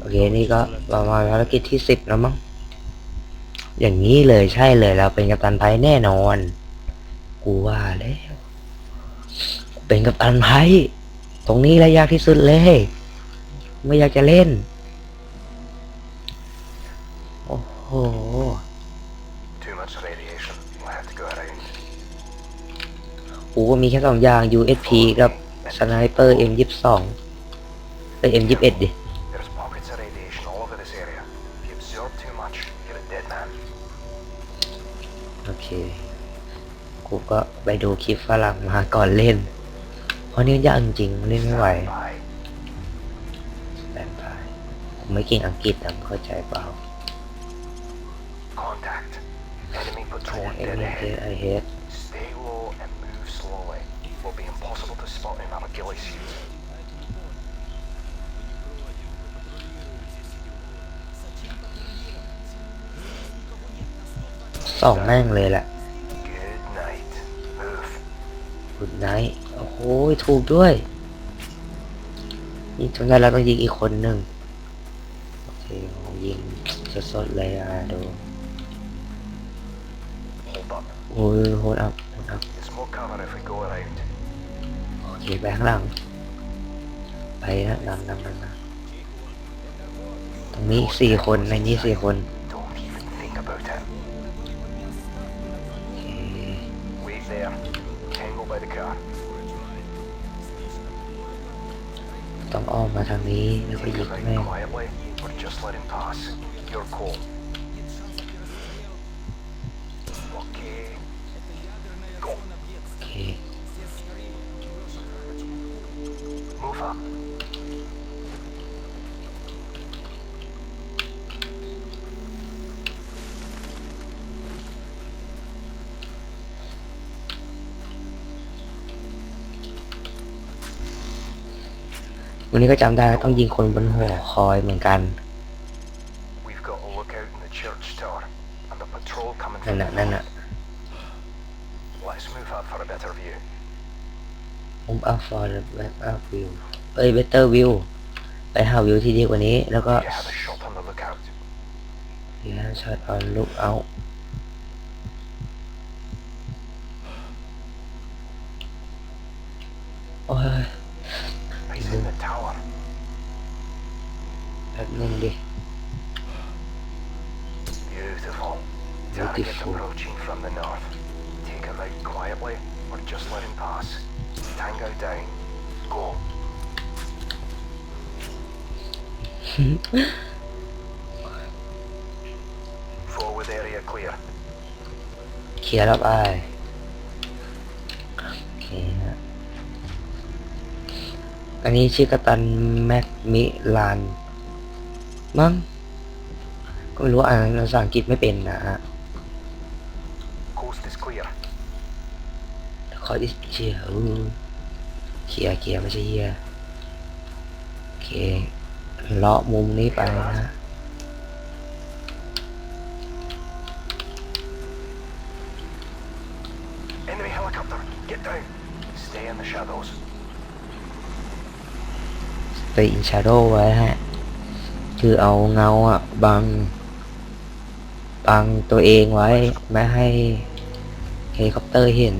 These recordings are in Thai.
โอเค นี่ก็ประมาณภารกิจที่สิบแล้วมั้ง อย่างนี้เลยใช่เลยเราเป็นกัปตันไพ่แน่นอน กูว่าแล้วเป็นกัปตันไพ่ตรงนี้แหละยากที่สุดเลย ไม่อยากจะเล่น โอ้โห Too much radiation. We'll have to go around. กูก็มีแค่สองอย่าง USP กับสไนเปอร์ M22 เอ้ย M21 ดิ you're a dead man. โอเค กูก็ไปดูคลิปฝรั่งมาก่อนเล่น เพราะนี่มันยากจริงๆเล่นไม่ไหว Stand by. แบบไปผมไม่เก่งอังกฤษแต่เข้าใจเปล่า Contact. Enemy patrol เอ็ dead มเ ahead. ไอเฮด Stay low and move slowly. Will be impossible to spot in our ghillie suits. สองแม่งเลยแหละ Good night. Move. กุดไนท์โอ้โหถูกด้วยนี่จนได้แล้วต้องยิงอีกคนหนึ่งโอเคผมยิงสดๆเลยอะดู Hold up. โอ้ยโหดอัพโหดอัพ It's more cover if we go around. โอเคไปข้างหลังไปนะนำนำนำนำตรงนี้อีกสี่คนในนี้สี่คน ต้องอ้อมมาทางนี้แล้วก็ Take ยิ it ง right แม่ง quietly, or just let him pass. Your call. Okay. Go. โอเค Move up. วันนี้ก็จำได้ต้องยิงคนบนหัวคอยเหมือนกัน We've got a lookout in the church tower, and a patrol coming นั่น from น่ะ the นั่นน่ะ north. Let's move up for a better view. move up for the back up view เอ้ย better view ไปหาวิวที่ดีกว่านี้ แล้วก็ You have a shot on the lookout. yeah shot on look out โอ้ย He's in the tower. Admirably. Beautiful. Target approaching from the north. Take him out quietly or just let him pass. Tango down. Go. Forward area clear. Clear up, aye. อันนี้ชื่อกัปตันแม็กมิลานมั้งก็ไม่รู้อ่านภาษาอังกฤษไม่เป็นนะฮะ Coast is clear. ขอดิเชียร์อู้เคลียร์เคลียร์ไม่ใช่เฮียโอเคเลาะมุมนี้ไปนะฮะ Enemy helicopter. Get down. Stay in the shadows. ไปอินชาโดไว้ฮะ คือเอาเงาอะบัง บังตัวเองไว้ ไม่ให้เฮลิคอปเตอร์เห็น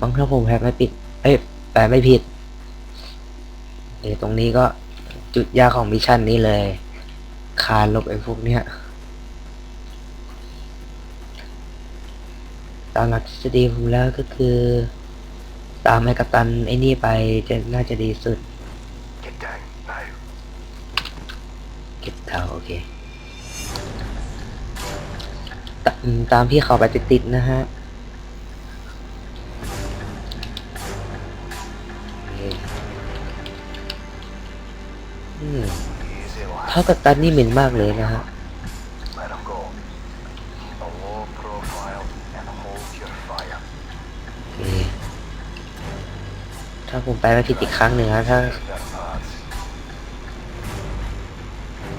บังถ้าผมแพ้ไม่ปิด เอ้ยแปลไม่ผิดเดี๋ยวตรงนี้ก็จุดยากของมิชชั่นนี้เลย คานลบไอ้พวกเนี้ยตามหลักทฤษฎีผมแล้วก็คือ ตามไอ้กัปตันไอ้นี่ไปจะน่าจะดีสุด Get down. Now. เทาโอเคตามตามพี่เขาไปติดๆนะฮะเท่ากับตันนี่เหม็นมากเลยนะฮะถ้าผมไปม่ผิดอีกครั้งหนึ่งนะถ้า Their paths.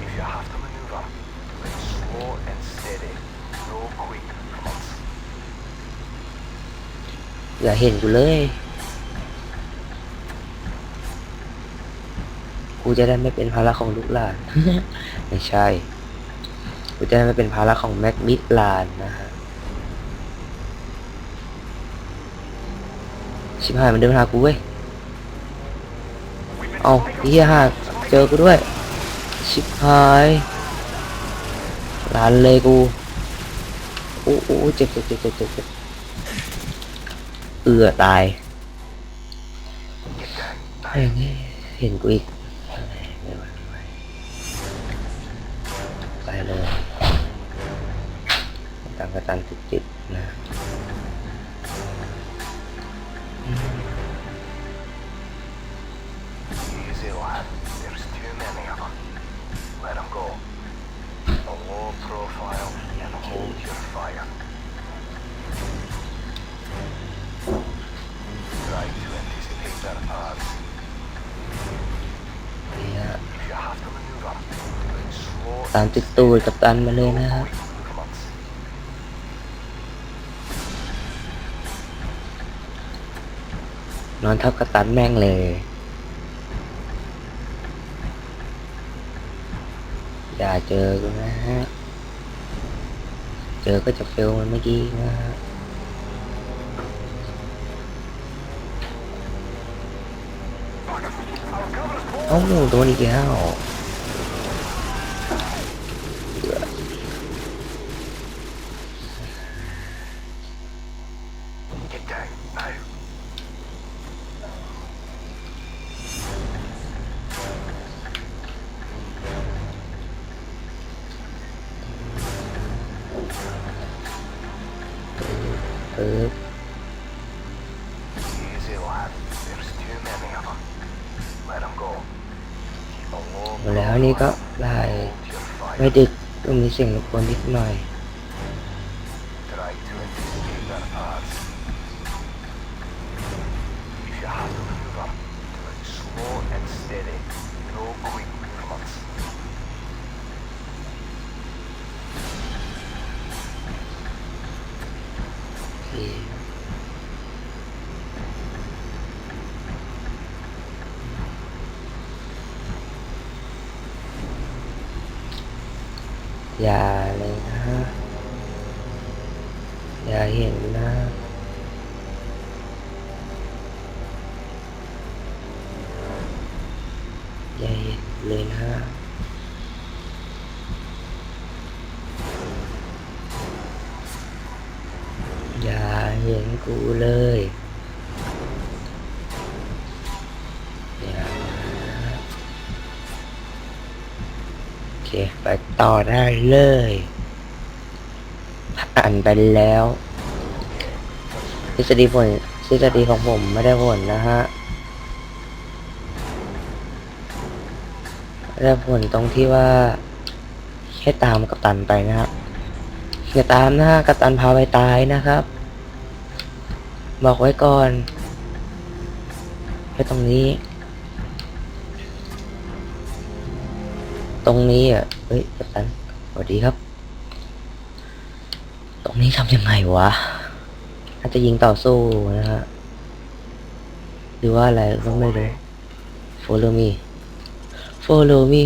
If you have to maneuver, do it slow and steady. No quick runs. อย่าเห็นกูเลย กูจะได้ไม่เป็นภาระของลูกหลาน ไม่ใช่ กูจะได้ไม่เป็นภาระของแม็กมิดลานนะฮะ ชิบหายมันเดินมาหากูเว้ย เอาเฮียฮะเจอกูด้วย ชิบหายลานเลยกูโอ้โอ้เจ็บเจ็บเจ็บเจ็บเจ็บ อือตาย Get down. เฮ้เห็นกูอีกไปเลยตังกระตันจิติดๆนะ ตามติดตูดกับตันมาเลยนะ and ฮะ quick movements. นอนทับกับตันแม่งเลยอย่าเจอกูนะฮะเจอก็จะเฟลมันเมื่อกี้นะฮะเอ้าโดนอีกแล้ว Easy, lad. There's too many of them. Let them go. Keep a low หมดแล้วนี่ก็ได้ hold your fire. ไม่ดึกก็มีเสียงรบกวนนิดหน่อย อย่าเลยนะ อย่าเห็นนะอย่าเห็นเลยนะอย่าเห็นกูเลย เคไปต่อได้เลยผ่านไปแล้วทฤษฎีผลทฤษฎีของผมไม่ได้ผลนะฮะไม่ได้ผลตรงที่ว่า แค่ตามกัปตันไปนะครับอย่าตามนะฮะกัปตันพาไปตายนะครับ บอกไว้ก่อนแค่ตรงนี้ ตรงนี้อะ เฮ้ยกัปตันสวัสดีครับ ตรงนี้ทำยังไงวะอาจจะยิงต่อสู้นะฮะ หรือว่าอะไรก็ไม่รู้ follow me follow me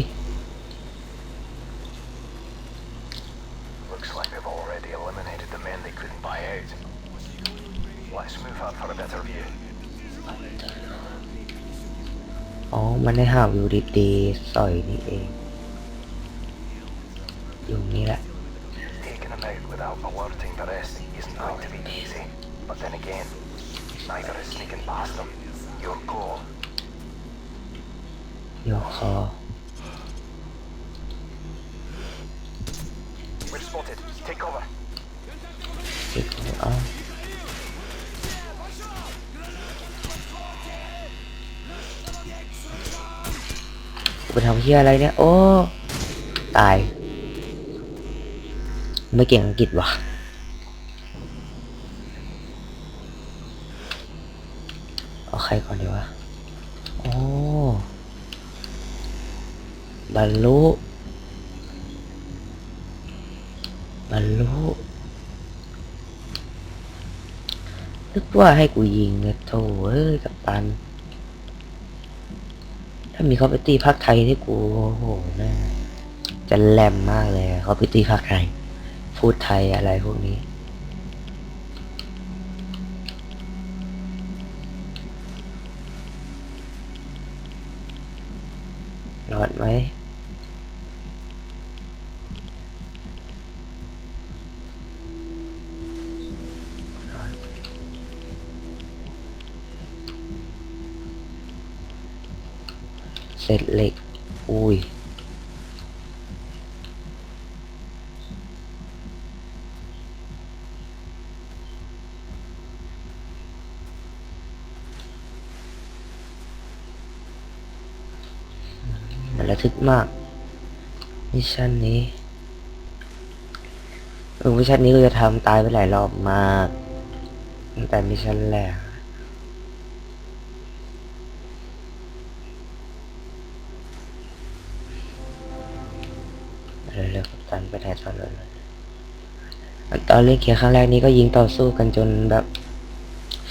Looks like they've already eliminated the men they couldn't buy out. Let's move up for a better view. อ๋อ มันได้หาวิวดีๆสอยนี่เอง อยู่นี่แหละ Taking them out without alerting the rest isn't going to be easy. But then again, neither is sneaking past them. Your goal. โยกคอ We're spotted. Take cover. ติดเอ้ากูไปทำเฮียอะไรเนี่ย โอ้ ตาย ไม่เก่งอังกฤษวะเอาใครก่อนดีวะโอ้บรรลุบรรลุนึกว่าให้กูยิงเลยโถเอ้ยกับตันทำามีเขาไปตีภาคไทยที่กู โอ้โหน่าจะแหลมมากเลยเขาไปตีภาคไทย พูดไทยอะไรพวกนี้รอดไหมเศษเหล็ก อุ้ย มันระทึกมากมิชชั่นนี้เออมิชชั่นนี้ก็จะทำตายไปหลายรอบมากตั้งแต่มิชชั่นแรกเร็วๆกัปตันไปไหนตอนนั้นตอนเล่นเกียครั้งแรกนี้ก็ยิงต่อสู้กันจนแบบ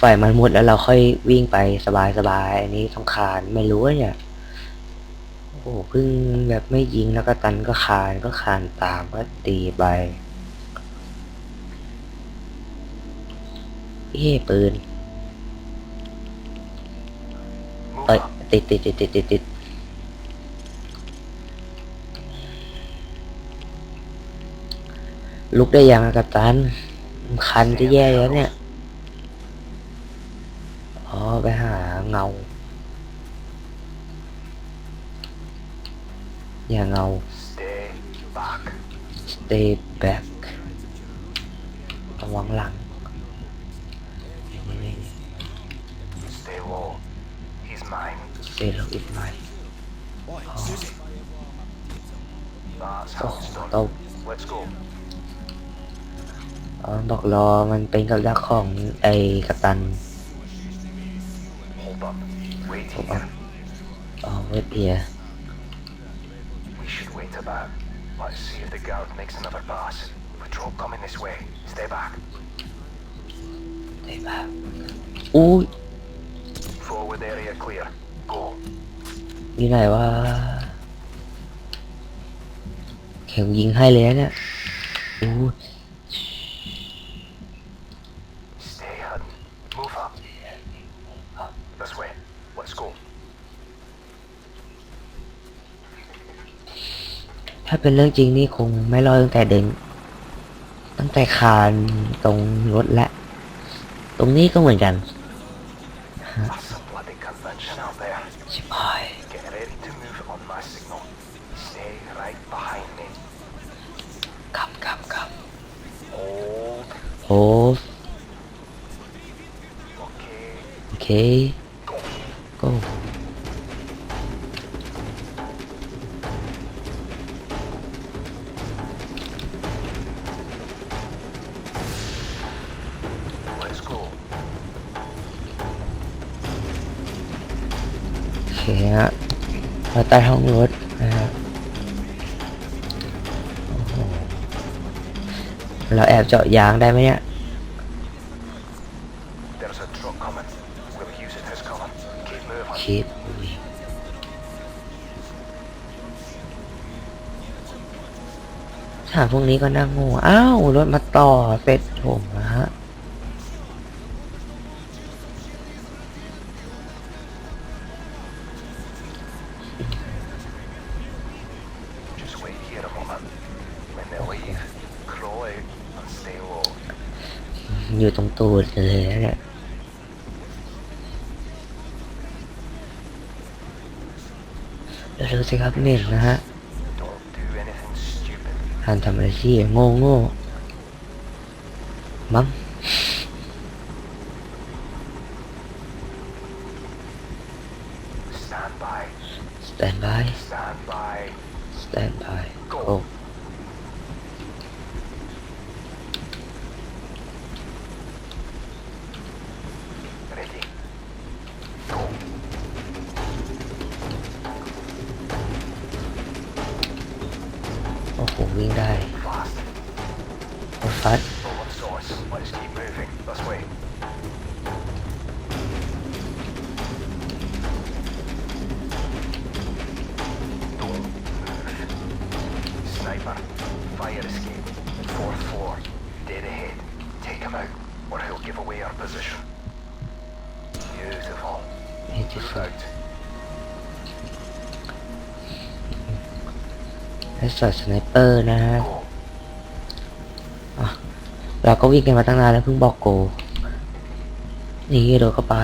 ฝ่ายมันหมดแล้วเราค่อยวิ่งไปสบายๆอันนี้ต้องคานไม่รู้เนี่ย โอ้เพิ่งแบบไม่ยิงแล้วก็ตันก็คานก็คานตามก็ตีไปเอ้ปืนเอ้ยติดติดติดติดติดติดลุกได้ยังกัปตันคันจะแย่แล้วเนี่ย อ๋อ ไปหาเงา อย่าเงา Stay back. stay back ระวังหลัง Stay low. He's mine. stay low is mine That's โอ้ how โห it's done. ตบ Let's go. อ๋อบอกรอมันเป็นกับดักของไอ้กัปตัน Hold up. Wait Hold here. up. อ๋อเวทเอีย We should wait about. Let's see if the guard makes another pass. Patrol coming this way. Stay back. ได้แบบอุ้ย Forward area clear. Go. อยู่ไหนวะเข็มยิงให้เลยนะเนี่ยอู้ Stay hidden. Move up. This way. Let's go. ถ้า เป็นเรื่องจริงนี่คงไม่รอตั้งแต่เดินตั้งแต่คานตรงรถและ ตรงนี้ก็เหมือนกันชิบหายครับครับครับโอ้โอเค เคฮะเราใต้ห้องรถนะฮะโอ้โหเราแอบเจาะยางได้ไหมเนี่ย There's a truck coming. We'll use it as cover. Keep moving. คิดอุ้ยถามพวกนี้ก็น่าโง่อ้าว รถมาต่อเสร็จผม นะฮะ Just wait here a moment. When they leave, crawl out and stay low. อยู่ตรงตูดเลยนะเนี่ยเดี๋ยวดูสิครับเน่นนะฮะ Don't do anything stupid. หันทำอะไรที่โง่โง่มั้ง นี่ที่ Move สุด out. และสอดสไนเปอร์นะฮะ Go. เราก็วิ่งกันมาตั้งนานแล้วเพิ่งบอกโก นี่โดดเข้าไป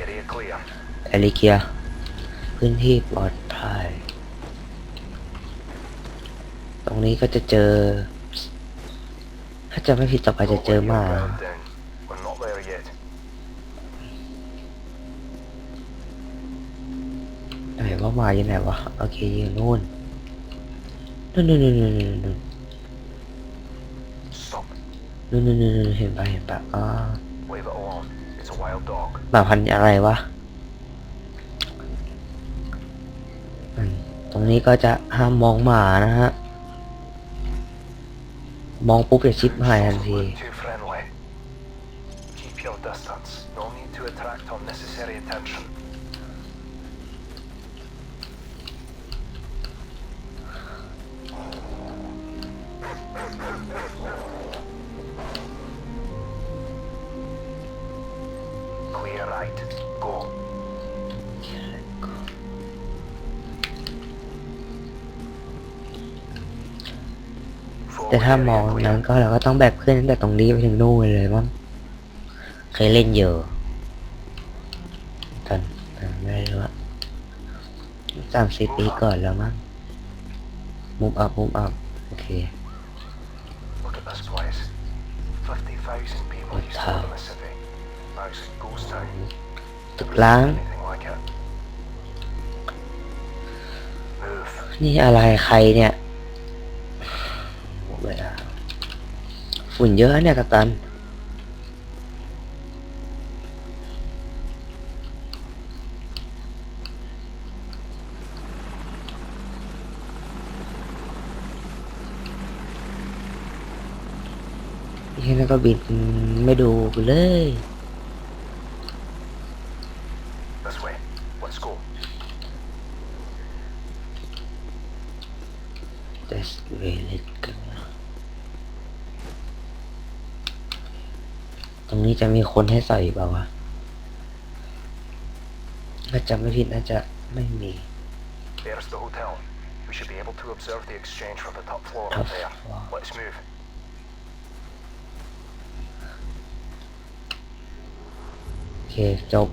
Area clear. แอริเกีย พื้นที่ปลอดภัย ตรงนี้ก็จะเจอ ถ้าจะไม่ผิดต่อไปจะเจอหมา ไหนว่ามาอยู่ไหนวะโอเคอยู่นู่นนู่นนู่นนู่นนู่นนู่นนู่นนู่นนู่นนู่นเห็นปะเห็นปะอ๋อ Wave it along. It's a wild dog. หมาพันธุ์อะไรวะตรงนี้ก็จะห้ามมองหมานะฮะ มองปุ๊บจะชิปหายทันที แต่ถ้ามองนั้นก็เราก็ต้องแบกเพื่อนตั้งแต่ตรงนี้ไปถึงนู่นเลยมั้งเคยเล่นเยอะตอนตอนไม่รู้ว่าสามสิบปีก่อนแล้วมั้งมุมอัพมุมอัพโอเค Look at this place. 50,000 people What used to live in the city. Now it's a ghost town. ตึกล้าง Anything like it. Move. นี่อะไรใครเนี่ยเวลา ฝุ่นเยอะเนี่ยกัปตันนี่แล้วก็บินไม่ดูกูเลย This way. Let's go. That's really good ตรงนี้จะมีคนให้ใส่เปล่าวะถ้าจำไม่ผิดน่าจะไม่มี There's the hotel. We should be able to observe the exchange from the top floor Top up there. floor. Let's move. โอเคจบ